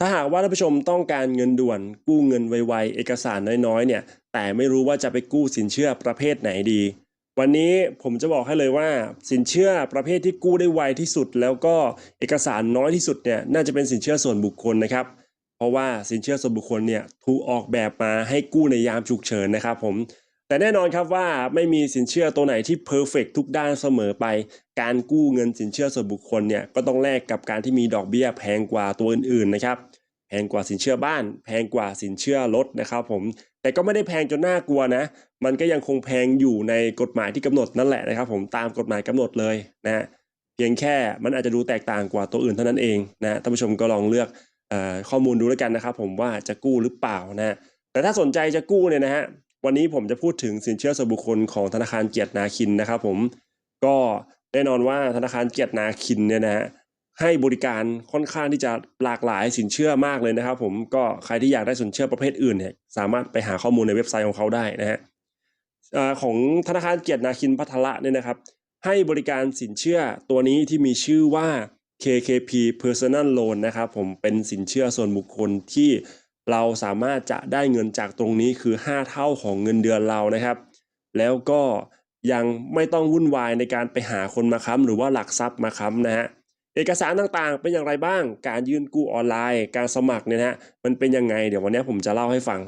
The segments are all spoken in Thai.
ถ้าหากว่าท่านผู้ชมต้องการเงินด่วน กู้เงินไวๆ เอกสารน้อยๆ เนี่ย แต่ไม่รู้ว่าจะไปกู้สินเชื่อประเภทไหนดี วันนี้ผมจะบอกให้เลยว่า สินเชื่อประเภทที่กู้ได้ไวที่สุด แล้วก็เอกสารน้อยที่สุดเนี่ยน่าจะเป็นสินเชื่อส่วนบุคคลนะครับ เพราะว่าสินเชื่อส่วนบุคคลเนี่ยถูกออกแบบมาให้กู้ในยามฉุกเฉินนะครับ ผมแต่แน่นอนครับว่าไม่มีสินเชื่อตัวไหนที่เพอร์เฟกทุกด้านเสมอไป การกู้เงินสินเชื่อส่วนบุคคลเนี่ยก็ต้องแลกกับการที่มีดอกเบี้ยแพงกว่าตัวอื่นๆนะครับ แพงกว่าสินเชื่อบ้าน แพงกว่าสินเชื่อรถนะครับผมแต่ก็ไม่ได้แพงจนน่ากลัวนะ มันก็ยังคงแพงอยู่ในกฎหมายที่กำหนดนั่นแหละนะครับ ผมตามกฎหมายกำหนดเลยนะเพียงแค่มันอาจจะดูแตกต่างกว่าตัวอื่นเท่านั้นเองนะท่านผู้ชมก็ลองเลือกอข้อมูลดูแล้วกันนะครับ ผมว่าจะกู้หรือเปล่านะแต่ถ้าสนใจจะกู้เนี่ยนะฮะวันนี้ผมจะพูดถึงสินเชื่อส่วนบุคคลของธนาคารเกียรตินาคินนะครับ ผมก็แน่นอนว่าธนาคารเกียรตินาคินเนี่ยนะฮะ ให้บริการค่อนข้างที่จะหลากหลายสินเชื่อมากเลยนะครับ ผมก็ใครที่อยากได้สินเชื่อประเภทอื่นเนี่ยสามารถไปหาข้อมูลในเว็บไซต์ของเขาได้นะฮะของธนาคารเกียรตินาคินพัทละเนี่ยนะครับ ให้บริการสินเชื่อตัวนี้ที่มีชื่อว่า KKP Personal Loan นะครับผมเป็นสินเชื่อส่วนบุคคลที่เราสามารถจะได้เงินจากตรงนี้คือ 5 เท่าของเงินเดือนเรานะครับ แล้วก็ยังไม่ต้องวุ่นวายในการไปหาคนมาค้ำหรือว่าหลักทรัพย์มาค้ำนะฮะ เอกสารต่างๆ เป็นอย่างไรบ้าง การยื่นกู้ออนไลน์ การสมัครเนี่ยฮะ มันเป็นยังไง เดี๋ยววันนี้ผมจะเล่าให้ฟัง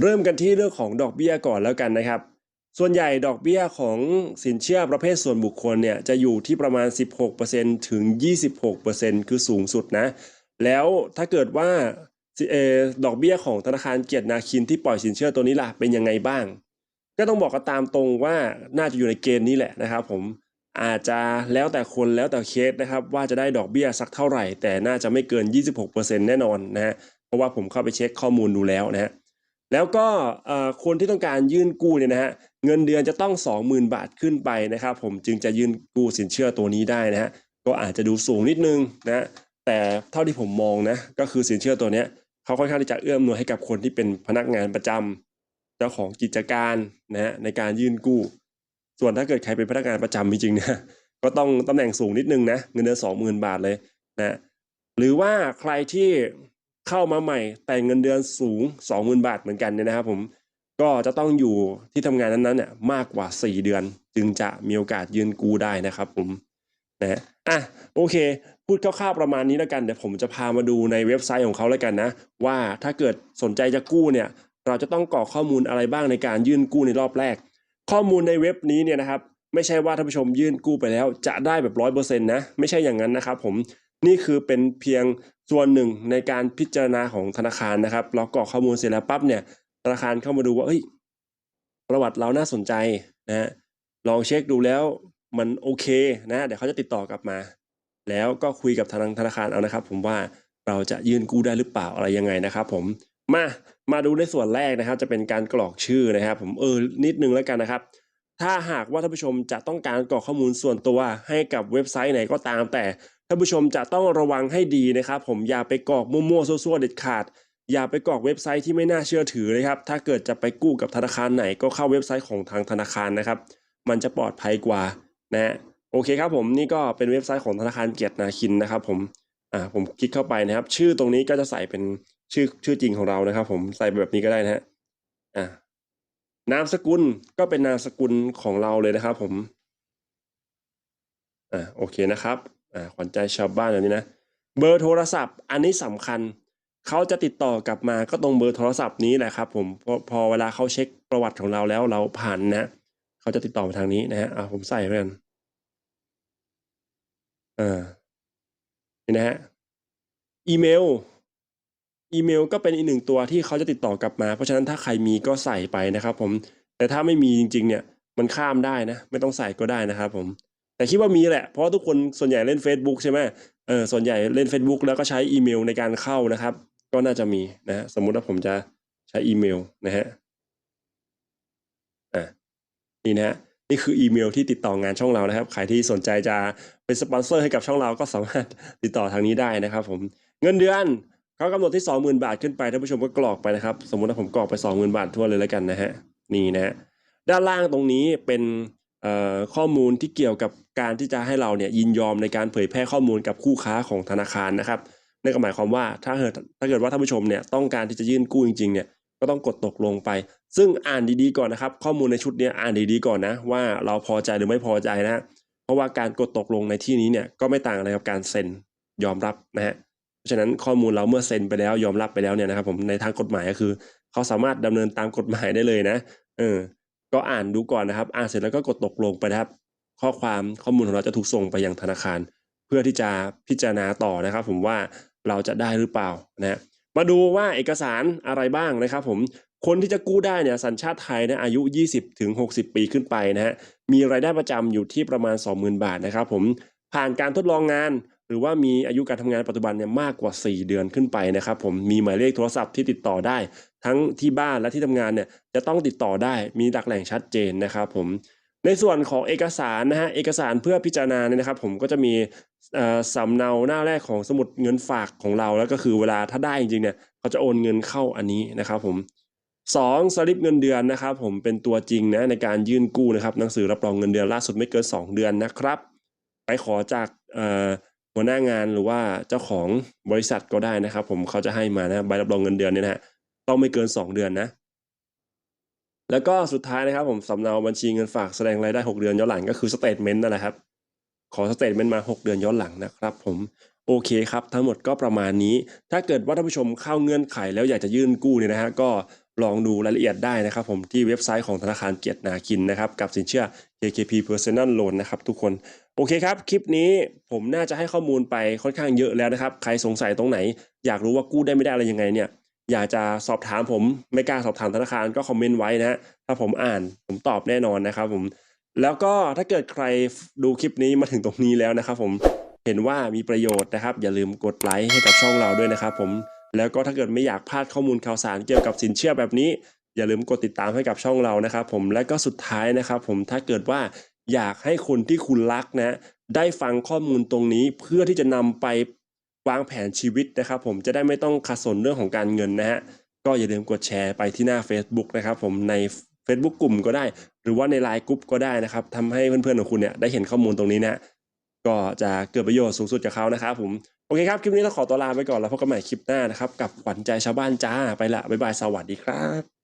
เริ่มกันที่เรื่องของดอกเบี้ยก่อนแล้วกันนะครับ ส่วนใหญ่ดอกเบี้ยของสินเชื่อประเภทส่วนบุคคลเนี่ยจะอยู่ที่ประมาณ 16%ถึง 26%คือสูงสุดนะ แล้วถ้าเกิดว่า เออดอกเบี้ยของธนาคารเกียรตินาคินที่ปล่อยสินเชื่อตัวนี้ล่ะเป็นยังไงบ้าง ก็ต้องบอกกันตามตรงว่าน่าจะอยู่ในเกณฑ์นี้แหละนะครับ ผมอาจจะแล้วแต่คนแล้วแต่เคสนะครับ ว่าจะได้ดอกเบี้ยสักเท่าไหร่ แต่น่าจะไม่เกิน 26%แน่นอนนะฮะเพราะว่าผมเข้าไปเช็คข้อมูลดูแล้วนะฮะแล้วก็คนที่ต้องการยื่นกู้เนี่ยนะฮะเงินเดือนจะต้อง 20,000 บาทขึ้นไปนะครับ ผมจึงจะยื่นกู้สินเชื่อตัวนี้ได้นะฮะก็อาจจะดูสูงนิดนึงนะแต่เท่าที่ผมมองนะก็คือสินเชื่อตัวเนี้ย เขาค่อนข้างที่จะเอื้อมหน่วยให้กับคนที่เป็นพนักงานประจำเจ้าของกิจการนะฮะในการยื่นกู้ ส่วนถ้าเกิดใครเป็นพนักงานประจำจริงๆนะก็ต้องตำแหน่งสูงนิดนึงนะเงินเดือน20,000บาทเลยนะหรือว่าใครที่เข้ามาใหม่แต่เงินเดือนสูง20,000บาทเหมือนกันเนี่ยนะครับผมก็จะต้องอยู่ที่ทำงานนั้นๆเนี่ยมากกว่า 4 เดือน จึงจะมีโอกาสยืนกู้ได้นะครับผม นะฮะอะโอเค พูดคร่าวๆประมาณนี้แล้วกันเดี๋ยวผมจะพามาดูในเว็บไซต์ของเขาแล้วกันนะ ว่าถ้าเกิดสนใจจะกู้เนี่ย เราจะต้องกรอกข้อมูลอะไรบ้างในการยื่นกู้ในรอบแรก ข้อมูลในเว็บนี้เนี่ยนะครับ ไม่ใช่ว่าท่านผู้ชมยื่นกู้ไปแล้ว จะได้แบบร้อยเปอร์เซ็นต์นะ ไม่ใช่อย่างนั้นนะครับผมนี่คือเป็นเพียงส่วนหนึ่งในการพิจารณาของธนาคารนะครับ เรากรอกข้อมูลเสร็จแล้วปั๊บเนี่ยธนาคารเข้ามาดูว่าเอ้ยประวัติเราน่าสนใจนะฮะลองเช็คดูแล้ว มันโอเคนะเดี๋ยวเขาจะติดต่อกลับมา แล้วก็คุยกับทางธนาคารเอานะครับ ผมว่าเราจะยื่นกู้ได้หรือเปล่าอะไรยังไงนะครับผมมามาดูในส่วนแรกนะครับ จะเป็นการกรอกชื่อนะครับ ผมเออนิดนึงแล้วกันนะครับ ถ้าหากว่าท่านผู้ชมจะต้องการกรอกข้อมูลส่วนตัวให้กับเว็บไซต์ไหนก็ตาม แต่ท่านผู้ชมจะต้องระวังให้ดีนะครับ ผมอย่าไปกรอกมั่วๆซั่วๆเด็ดขาด อย่าไปกรอกเว็บไซต์ที่ไม่น่าเชื่อถือเลยครับ ถ้าเกิดจะไปกู้กับธนาคารไหนก็เข้าเว็บไซต์ของทางธนาคารนะครับ มันจะปลอดภัยกว่า นะฮะโอเคครับผมนี่ก็เป็นเว็บไซต์ของธนาคารเกียรตินาคินนะครับ ผมอ่าผมคลิกเข้าไปนะครับ ชื่อตรงนี้ก็จะใส่เป็นชื่อชื่อจริงของเรานะครับ ผมใส่แบบนี้ก็ได้นะฮะอ่านามสกุลก็เป็นนามสกุลของเราเลยนะครับ ผมอ่าโอเคนะครับอ่าขวัญใจชาวบ้านแบบนี้นะเบอร์โทรศัพท์ อันนี้สำคัญเขาจะติดต่อกลับมาก็ตรงเบอร์โทรศัพท์นี้แหละครับ ผมพอพอเวลาเขาเช็คประวัติของเราแล้วเราผ่านนะ เขาจะติดต่อมาทางนี้นะฮะอ่าผมใส่ไปกันอ่านี่นะฮะอีเมลอีเมลก็เป็นอีกหนึ่งตัวที่เขาจะติดต่อกลับมา เพราะฉะนั้นถ้าใครมีก็ใส่ไปนะครับ ผม แต่ถ้าไม่มีจริง ๆ เนี่ย มันข้ามได้นะ ไม่ต้องใส่ก็ได้นะครับ ผม แต่คิดว่ามีแหละ เพราะทุกคนส่วนใหญ่เล่น Facebook ใช่ไหมเออส่วนใหญ่เล่น Facebook แล้วก็ใช้อีเมลในการเข้านะครับ ก็น่าจะมีนะฮะสมมุติว่าผมจะใช้อีเมลนะฮะ นี่นะฮะนี่คืออีเมลที่ติดต่องานช่องเรานะครับใครที่สนใจจะเป็นสปอนเซอร์ให้กับช่องเราก็สามารถติดต่อทางนี้ได้นะครับ ผมเงินเดือนเขากำหนดที่ 20,000 บาทขึ้นไปท่านผู้ชมก็กรอกไปนะครับ สมมติว่าผมกรอกไป 20,000 บาททั่วเลยแล้วกันนะฮะนี่นะด้านล่างตรงนี้เป็นข้อมูลที่เกี่ยวกับการที่จะให้เราเนี่ยยินยอมในการเผยแพร่ข้อมูลกับคู่ค้าของธนาคารนะครับนั่นก็หมายความว่าถ้าเกิดถ้าเกิดว่าท่านผู้ชมเนี่ยต้องการที่จะยื่นกู้จริงๆเนี่ย ก็ต้องกดตกลงไป ซึ่งอ่านดีๆก่อนนะครับ ข้อมูลในชุดนี้อ่านดีๆก่อนนะ ว่าเราพอใจหรือไม่พอใจนะ เพราะว่าการกดตกลงในที่นี้เนี่ยก็ไม่ต่างอะไรกับการเซ็นยอมรับนะฮะเพราะฉะนั้นข้อมูลเราเมื่อเซ็นไปแล้วยอมรับไปแล้วเนี่ยนะครับผมในทางกฎหมายก็คือ เขาสามารถดำเนินตามกฎหมายได้เลยนะเออก็อ่านดูก่อนนะครับ อ่านเสร็จแล้วก็กดตกลงไปนะครับ ข้อความข้อมูลของเราจะถูกส่งไปยังธนาคาร เพื่อที่จะพิจารณาต่อนะครับ ผมว่าเราจะได้หรือเปล่านะฮะ มาดูว่าเอกสารอะไรบ้างนะครับผมคนที่จะกู้ได้เนี่ยสัญชาติไทยนะอายุ 20ถึง60 ปีขึ้นไปนะฮะมีรายได้ประจำอยู่ที่ประมาณ 20,000 บาทนะครับผมผ่านการทดลองงาน หรือว่ามีอายุการทำงานปัจจุบันเนี่ยมากกว่า 4 เดือนขึ้นไปนะครับผมมีหมายเลขโทรศัพท์ที่ติดต่อได้ ทั้งที่บ้านและที่ทำงานเนี่ยจะต้องติดต่อได้มีหลักแหล่งชัดเจนนะครับผม ในส่วนของเอกสารนะฮะเอกสารเพื่อพิจารณาเนี่ยนะครับ ผมก็จะมีสำเนาหน้าแรกของสมุดเงินฝากของเราแล้วก็คือเวลาถ้าได้จริงๆเนี่ยเขาจะโอนเงินเข้าอันนี้นะครับ ผมสองสลิปเงินเดือนนะครับ ผมเป็นตัวจริงนะในการยื่นกู้นะครับ หนังสือรับรองเงินเดือนล่าสุดไม่เกิน 2 เดือนนะครับ ไปขอจากหัวหน้างานหรือว่าเจ้าของบริษัทก็ได้นะครับ ผมเขาจะให้มานะใบรับรองเงินเดือนเนี่ยนะฮะต้องไม่เกิน 2 เดือนนะ แล้วก็สุดท้ายนะครับผมสำเนาบัญชีเงินฝากแสดงรายได้ 6 เดือนย้อนหลังก็คือสเตทเมนต์นั่นแหละครับ ขอสเตทเมนต์มา 6 เดือนย้อนหลังนะครับ ผมโอเคครับ ทั้งหมดก็ประมาณนี้ ถ้าเกิดว่าท่านผู้ชมเข้าเงื่อนไขแล้วอยากจะยื่นกู้เนี่ยนะฮะก็ลองดูรายละเอียดได้นะครับ ผมที่เว็บไซต์ของธนาคารเกียรตินาคินนะครับกับสินเชื่อ KKP Personal Loan นะครับทุกคนโอเคครับ คลิปนี้ผมน่าจะให้ข้อมูลไปค่อนข้างเยอะแล้วนะครับ ใครสงสัยตรงไหน อยากรู้ว่ากู้ได้ไม่ได้อะไรยังไงเนี่ย อยากจะสอบถามผมไม่กล้าสอบถามธนาคารก็คอมเมนต์ไว้นะฮะถ้าผมอ่านผมตอบแน่นอนนะครับผมแล้วก็ถ้าเกิดใครดูคลิปนี้มาถึงตรงนี้แล้วนะครับผมเห็นว่ามีประโยชน์นะครับ อย่าลืมกดไลค์ให้กับช่องเราด้วยนะครับผมแล้วก็ถ้าเกิดไม่อยากพลาดข้อมูลข่าวสารเกี่ยวกับสินเชื่อแบบนี้ อย่าลืมกดติดตามให้กับช่องเรานะครับผมและก็สุดท้ายนะครับผมถ้าเกิดว่าอยากให้คนที่คุณรักนะ ได้ฟังข้อมูลตรงนี้เพื่อที่จะนำไป วางแผนชีวิตนะครับ ผมจะได้ไม่ต้องขัดสนเรื่องของการเงินนะฮะก็อย่าลืมกดแชร์ไปที่หน้า Facebook นะครับผมใน Facebook กลุ่มก็ได้ หรือว่าในไลน์กลุ่มก็ได้นะครับทำให้เพื่อนๆของคุณเนี่ยได้เห็นข้อมูลตรงนี้นะก็จะเกิดประโยชน์สูงสุดกับเขานะครับผมโอเคครับ คลิปนี้เราขอตัวลาไปก่อนแล้วพบกันใหม่คลิปหน้านะครับ กับขวัญใจชาวบ้านจ้าไปละบ๊ายบายสวัสดีครับ